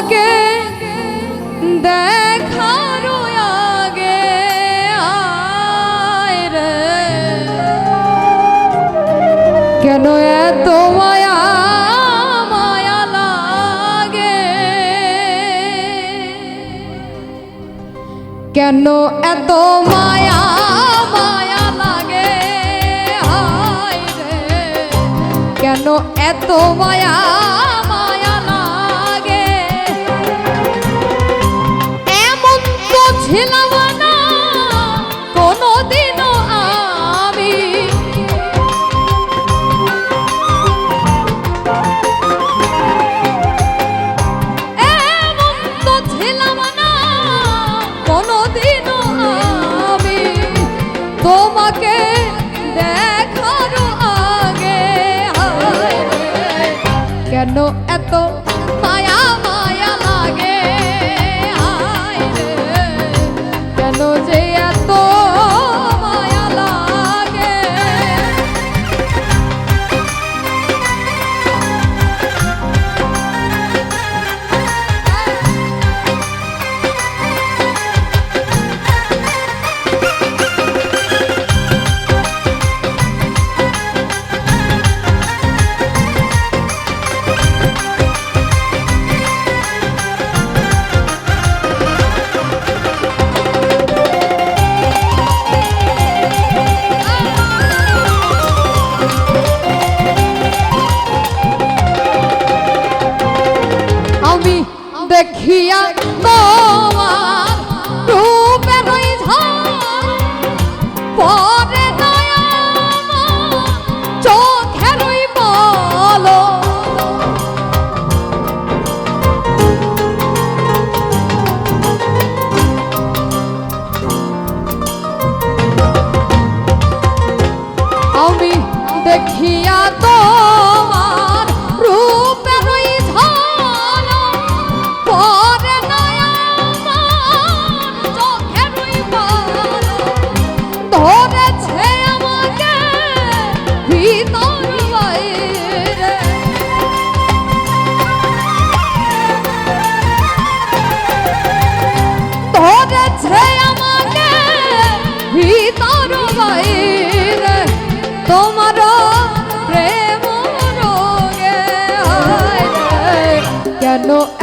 তোমাকে দেখার আগে রে। কেন এত মায়া মায়া লাগে? কেন এত মায়া মায়া লাগে? রে। কেন এত মায়া তোমাকে দেখার আগে। কেন এত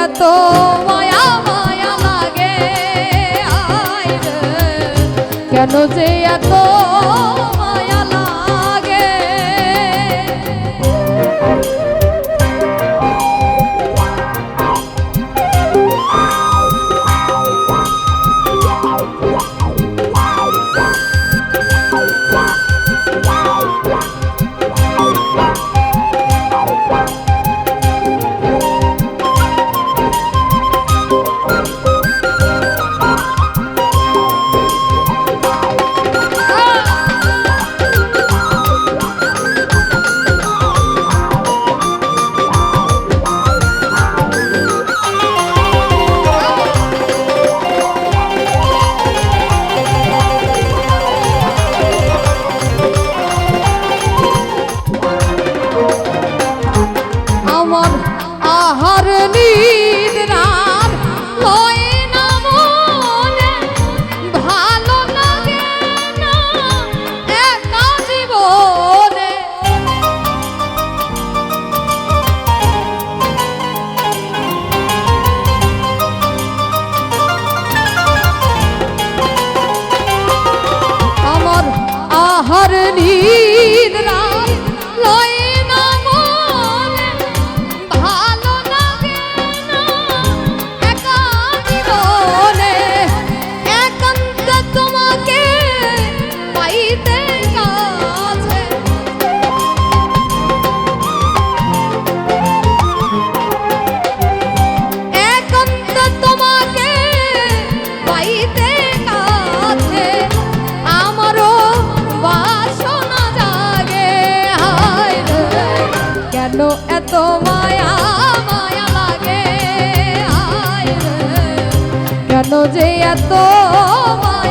এত মায়া মায়া লাগে কেন যে এত এত মায়া মায়া লাগে কেন যে এত মায়া?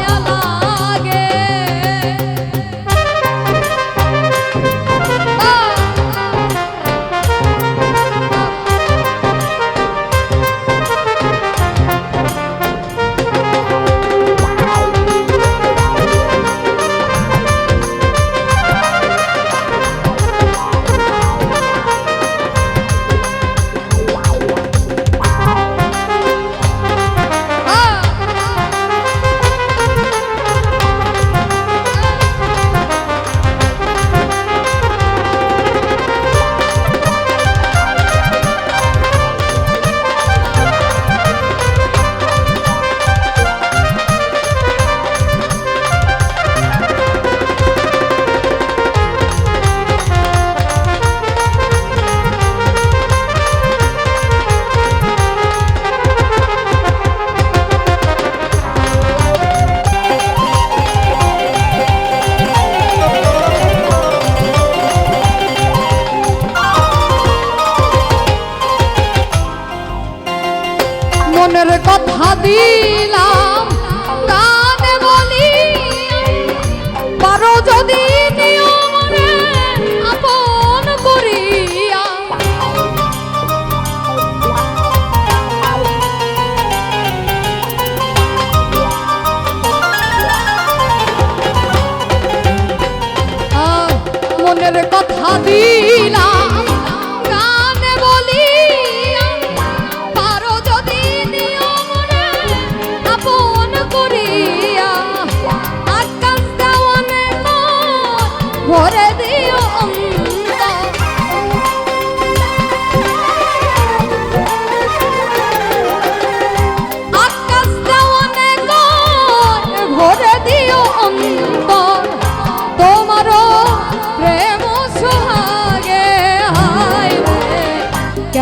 মনের কথা দিলাম গানে বলি পারো যদি আপন করিয়া আকাশ দেওয়ানে ভরে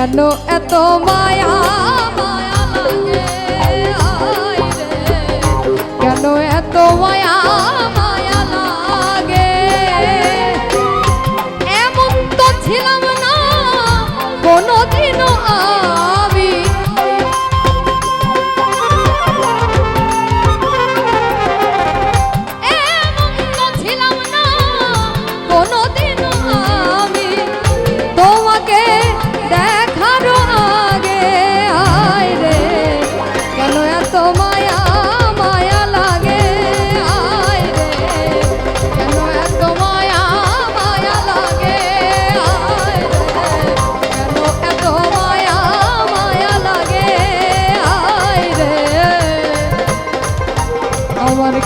কেন এত মায়া মায়া লাগে? কেন এত মায়া মায়া লাগে? এমন তো ছিলাম না কোনো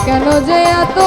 কেন যে এত